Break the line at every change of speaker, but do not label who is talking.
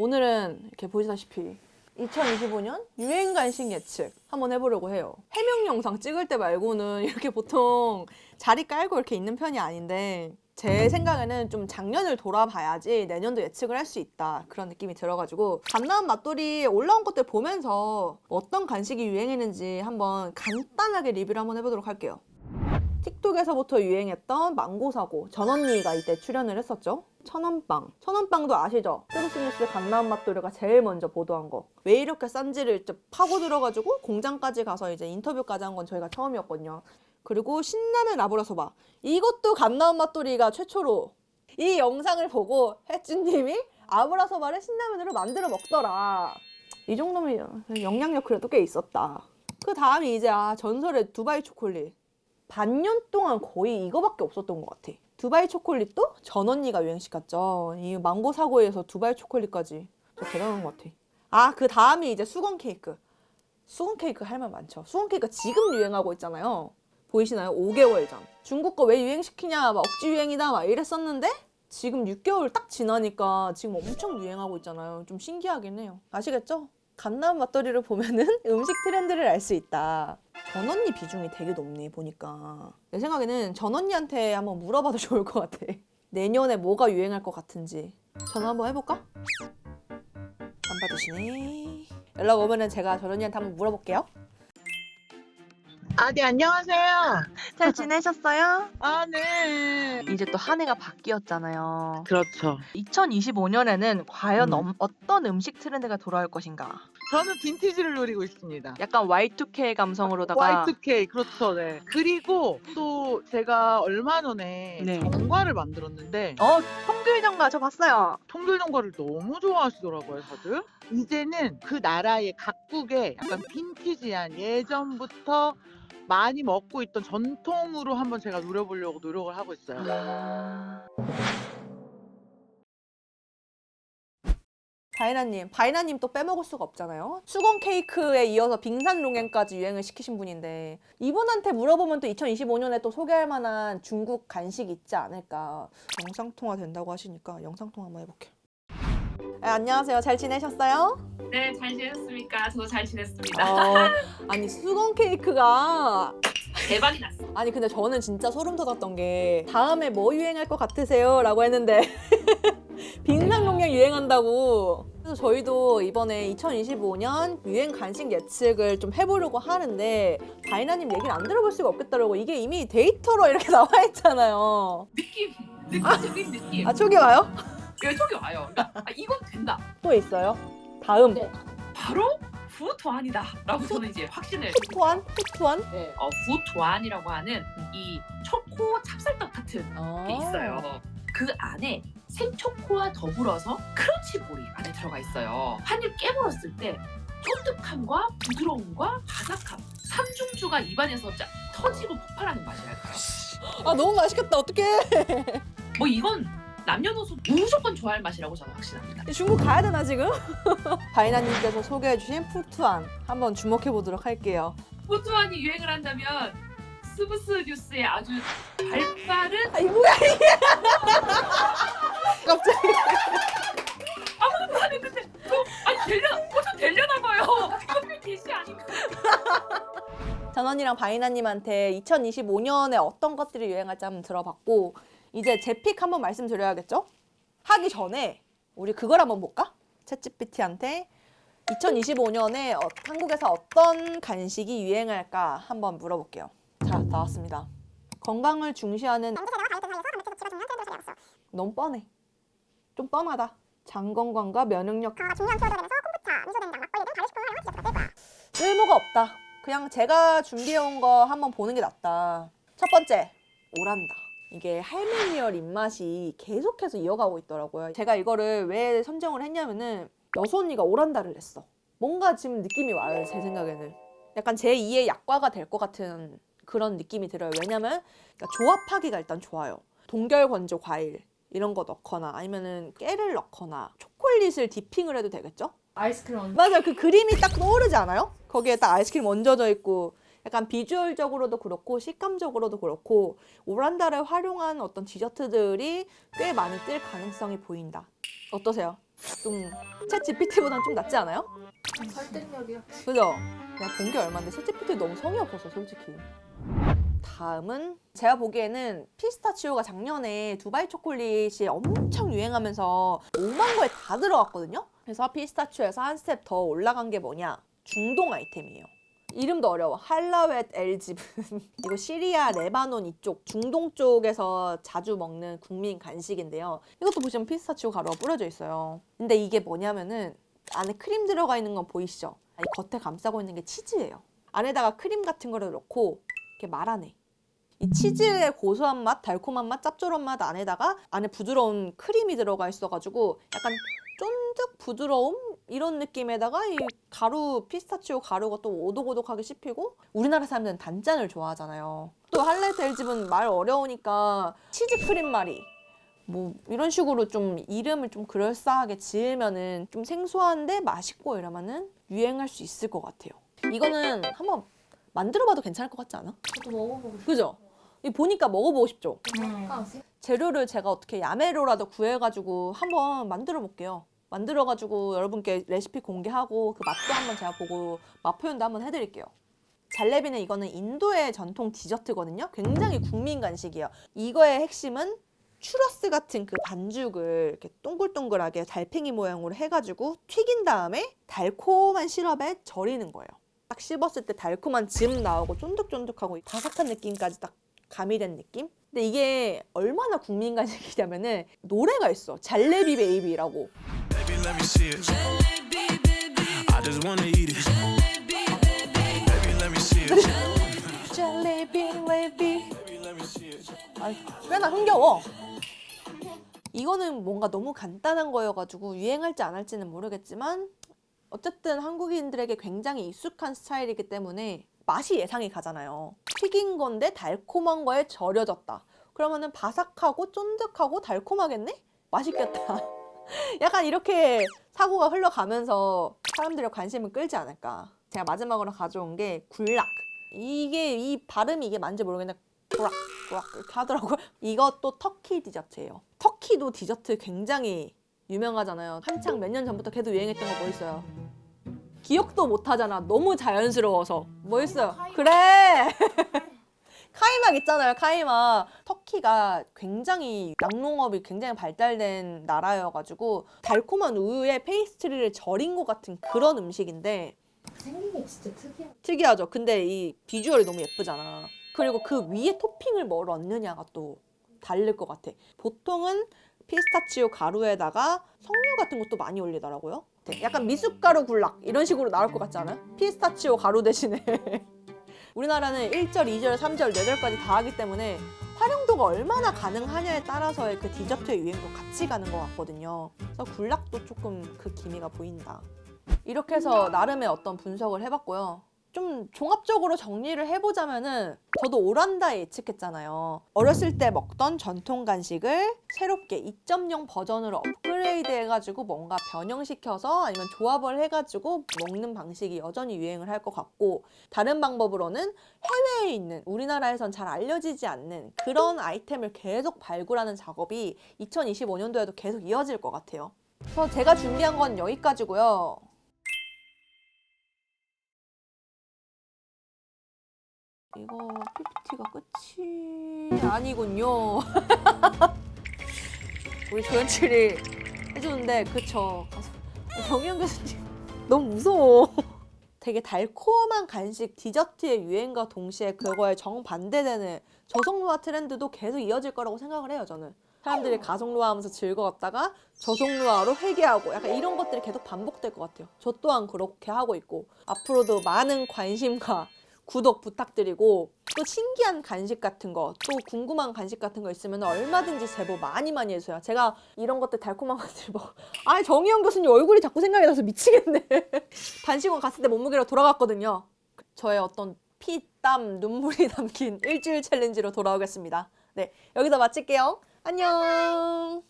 오늘은 이렇게 보시다시피 2025년 유행 간식 예측 한번 해보려고 해요. 해명 영상 찍을 때 말고는 이렇게 보통 자리 깔고 이렇게 있는 편이 아닌데 제 생각에는 좀 작년을 돌아봐야지 내년도 예측을 할 수 있다 그런 느낌이 들어가지고 갓나온 맛돌이 올라온 것들 보면서 어떤 간식이 유행했는지 한번 간단하게 리뷰를 한번 해보도록 할게요. 틱톡에서부터 유행했던 망고 사고 전 언니가 이때 출연을 했었죠. 천원빵. 천원빵도 아시죠? 세브스뉴스 강남 맛도리가 제일 먼저 보도한 거. 왜 이렇게 싼지를 파고 들어가지고 공장까지 가서 이제 인터뷰까지 한 건 저희가 처음이었거든요. 그리고 신라면 라브라소바. 이것도 강남 맛도리가 최초로 이 영상을 보고 혜진님이 아브라소바를 신라면으로 만들어 먹더라. 이 정도면 영향력 그래도 꽤 있었다. 그 다음이 이제 아, 전설의 두바이 초콜릿. 반년 동안 거의 이거밖에 없었던 것 같아. 두바이 초콜릿도 전 언니가 유행시켰죠. 이 망고 사고에서 두바이 초콜릿까지 진짜 대단한 것 같아. 아, 그 다음이 이제 수건 케이크. 수건 케이크 할 말 많죠. 수건 케이크 지금 유행하고 있잖아요. 보이시나요? 5개월 전. 중국 거 왜 유행시키냐, 막 억지 유행이다, 막 이랬었는데 지금 6개월 딱 지나니까 지금 엄청 유행하고 있잖아요. 좀 신기하긴 해요. 아시겠죠? 갓나온 맛돌이를 보면은 음식 트렌드를 알 수 있다. 전 언니 비중이 되게 높네 보니까 내 생각에는 전 언니한테 한번 물어봐도 좋을 것 같아. 내년에 뭐가 유행할 것 같은지 전화 한번 해볼까? 안 받으시네. 연락 오면은 제가 전 언니한테 한번 물어볼게요.
아, 네, 안녕하세요.
잘 지내셨어요?
아, 네.
이제 또 한 해가 바뀌었잖아요.
그렇죠.
2025년에는 과연
음.
엄- 어떤 음식 트렌드가 돌아올 것인가?
저는 빈티지를 노리고 있습니다.
약간 Y2K 감성으로다가
Y2K, 그렇죠, 네. 그리고 또 제가 얼마 전에
네.
정과를 만들었는데,
어, 통귤정가 저 봤어요.
통귤 정과를 너무 좋아하시더라고요, 다들. 이제는 그 나라의 각국의 약간 빈티지한 예전부터 많이 먹고 있던 전통으로 한번 제가 누려보려고 노력을 하고 있어요.
바이나님, 바이나님 또 빼먹을 수가 없잖아요. 수건 케이크에 이어서 빙산 롱행까지 유행을 시키신 분인데 이분한테 물어보면 또 2025년에 또 소개할 만한 중국 간식 있지 않을까. 영상 통화 된다고 하시니까 영상 통화 한번 해볼게요. 네, 안녕하세요. 잘 지내셨어요?
네, 잘 지냈습니까? 저도 잘 지냈습니다.
어, 아니 수건 케이크가
대박이 났어.
아니 근데 저는 진짜 소름 돋았던 게 다음에 뭐 유행할 것 같으세요? 라고 했는데 빙상 용량 유행한다고 그래서 저희도 이번에 2025년 유행 간식 예측을 좀 해보려고 하는데 다이나님 얘기를 안 들어볼 수가 없겠더라고 이게 이미 데이터로 이렇게 나와 있잖아요
느낌, 느낌적인 느낌.
아 초기 와요?
왜 저기 와요? 그러니까 아, 이건 된다.
또 있어요? 다음
네. 바로 후토안이다라고 저는 이제 확신을.
투안? 투안?
네. 어, 후토안이라고 하는 이 초코 찹쌀떡 같은 게 있어요. 그 안에 생초코와 더불어서 크런치볼이 안에 들어가 있어요. 한 입 깨물었을 때 쫀득함과 부드러움과 바삭함 삼중주가 입안에서 짜, 터지고 폭발하는 맛이랄까요.
아 너무 맛있겠다 어떡해
뭐 이건 남녀노소 무조건 좋아할 맛이라고 저는 확신합니다.
중국 가야 되나 지금? 바이나님께서 소개해주신 푸투안 한번 주목해 보도록 할게요.
포토안이 유행을 한다면 스브스 뉴스의 아주 발빠른
아이 뭐야 이게? 갑자기
아무것도 안 했는데 저 아니 되려 어저 되려나 봐요. 이거 대시 아닌가?
전원이랑 바이나님한테 2025년에 어떤 것들이 유행할지 한번 들어봤고 이제 제 픽 한번 말씀드려야겠죠? 하기 전에 우리 그걸 한번 볼까? 챗GPT한테 2025년에 어, 한국에서 어떤 간식이 유행할까 한번 물어볼게요. 자 나왔습니다. 건강을 중시하는 너무 뻔해. 좀 뻔하다. 장 건강과 면역력 쓸모가 없다. 그냥 제가 준비해온 거 한번 보는 게 낫다. 첫 번째, 오란다. 이게 할메니얼 입맛이 계속해서 이어가고 있더라고요. 제가 이거를 왜 선정을 했냐면은 여수 언니가 오란다를 냈어. 뭔가 지금 느낌이 와요, 제 생각에는. 약간 제2의 약과가 될 것 같은 그런 느낌이 들어요. 왜냐면 그러니까 조합하기가 일단 좋아요. 동결 건조 과일 이런 거 넣거나 아니면은 깨를 넣거나 초콜릿을 디핑을 해도 되겠죠?
아이스크림
맞아요. 그 그림이 딱 떠오르지 않아요? 거기에 딱 아이스크림 얹어져 있고 약간 비주얼적으로도 그렇고 식감적으로도 그렇고 오란다를 활용한 어떤 디저트들이 꽤 많이 뜰 가능성이 보인다. 어떠세요? 좀챗 GPT보다는 좀 낫지 않아요?
설득력이요.
그죠? 내가 본게 얼마인데 챗 GPT 너무 성의 없어서 솔직히. 다음은 제가 보기에는 피스타치오가 작년에 두바이 초콜릿이 엄청 유행하면서 5만 거에 다 들어갔거든요. 그래서 피스타치오에서 한 스텝 더 올라간 게 뭐냐? 중동 아이템이에요. 이름도 어려워. 할라웨트 엘집은 이거 시리아, 레바논 이쪽 중동 쪽에서 자주 먹는 국민 간식인데요. 이것도 보시면 피스타치오 가루가 뿌려져 있어요. 근데 이게 뭐냐면은 안에 크림 들어가 있는 건 보이시죠? 이 겉에 감싸고 있는 게 치즈예요. 안에다가 크림 같은 거를 넣고 이렇게 말아내. 이 치즈의 고소한 맛, 달콤한 맛, 짭조름 맛 안에다가 안에 부드러운 크림이 들어가 있어가지고 약간 쫀득 부드러움 이런 느낌에다가 이 가루 피스타치오 가루가 또 오독오독하게 씹히고 우리나라 사람들은 단짠을 좋아하잖아요. 또 할레트 엘집은 말 어려우니까 치즈 크림 말이 뭐 이런 식으로 좀 이름을 좀 그럴싸하게 지으면은 좀 생소한데 맛있고 이러면은 유행할 수 있을 것 같아요. 이거는 한번 만들어봐도 괜찮을 것 같지 않아?
저도 먹어보고 싶어요.
그죠? 이 보니까 먹어보고 싶죠?
약간
재료를 제가 어떻게 야매로라도 구해가지고 한번 만들어 볼게요. 만들어가지고 여러분께 레시피 공개하고 그 맛도 한번 제가 보고 맛 표현도 한번 해드릴게요. 잘레비는 이거는 인도의 전통 디저트거든요. 굉장히 국민 간식이에요. 이거의 핵심은 추러스 같은 그 반죽을 이렇게 동글동글하게 달팽이 모양으로 해가지고 튀긴 다음에 달콤한 시럽에 절이는 거예요. 딱 씹었을 때 달콤한 즙 나오고 쫀득쫀득하고 바삭한 느낌까지 딱 가미된 느낌? 근데 이게 얼마나 국민 간식이냐면은 노래가 있어. 잘레비 베이비라고. 아, 꽤나 흥겨워. 이거는 뭔가 너무 간단한 거여가지고 유행할지 안 할지는 모르겠지만 어쨌든 한국인들에게 굉장히 익숙한 스타일이기 때문에 맛이 예상이 가잖아요. 튀긴 건데 달콤한 거에 절여졌다. 그러면은 바삭하고 쫀득하고 달콤하겠네? 맛있겠다. 약간 이렇게 사고가 흘러가면서 사람들의 관심을 끌지 않을까. 제가 마지막으로 가져온 게 굴락. 이게 이 발음이 이게 맞는지 모르겠는데 굴락 굴락 이렇게 하더라고요. 이것도 터키 디저트예요. 터키도 디저트 굉장히 유명하잖아요. 한창 몇 년 전부터 계속 유행했던 거 뭐 있어요? 기억도 못 하잖아. 너무 자연스러워서. 뭐 있어요? 그래! 카이막 있잖아요, 카이막. 터키가 굉장히 양농업이 굉장히 발달된 나라여가지고 달콤한 우유에 페이스트리를 절인 것 같은 그런 음식인데
생긴 게 진짜 특이하다.
특이하죠. 근데 이 비주얼이 너무 예쁘잖아. 그리고 그 위에 토핑을 뭘 얹느냐가 또 다를 것 같아. 보통은 피스타치오 가루에다가 석류 같은 것도 많이 올리더라고요. 네, 약간 미숫가루 굴락 이런 식으로 나올 것 같지 않아요? 피스타치오 가루 대신에 우리나라는 1절, 2절, 3절, 4절까지 다 하기 때문에 활용도가 얼마나 가능하냐에 따라서의 그 디저트의 유행도 같이 가는 것 같거든요. 그래서 굴락도 조금 그 기미가 보인다. 이렇게 해서 나름의 어떤 분석을 해봤고요. 좀 종합적으로 정리를 해보자면은 저도 오란다에 예측했잖아요. 어렸을 때 먹던 전통 간식을 새롭게 2.0 버전으로 업그레이드 해가지고 뭔가 변형시켜서 아니면 조합을 해가지고 먹는 방식이 여전히 유행을 할 것 같고 다른 방법으로는 해외에 있는 우리나라에선 잘 알려지지 않는 그런 아이템을 계속 발굴하는 작업이 2025년도에도 계속 이어질 것 같아요. 그래서 제가 준비한 건 여기까지고요. 이거 PPT가 끝이 아니군요. 우리 조연출이 해주는데 그쵸. 정현 교수님 너무 무서워. 되게 달콤한 간식 디저트의 유행과 동시에 그거에 정반대되는 저속노화 트렌드도 계속 이어질 거라고 생각을 해요 저는. 사람들이 가속노화하면서 즐거웠다가 저속노화로 회귀하고 약간 이런 것들이 계속 반복될 것 같아요. 저 또한 그렇게 하고 있고 앞으로도 많은 관심과 구독 부탁드리고 또 신기한 간식 같은 거, 또 궁금한 간식 같은 거 있으면 얼마든지 제보 많이 많이 해주세요. 제가 이런 것들 달콤한 것들 뭐, 아 정희영 교수님 얼굴이 자꾸 생각이 나서 미치겠네. 단식원 갔을 때 몸무게로 돌아갔거든요. 저의 어떤 피, 땀, 눈물이 담긴 일주일 챌린지로 돌아오겠습니다. 네, 여기서 마칠게요. 안녕.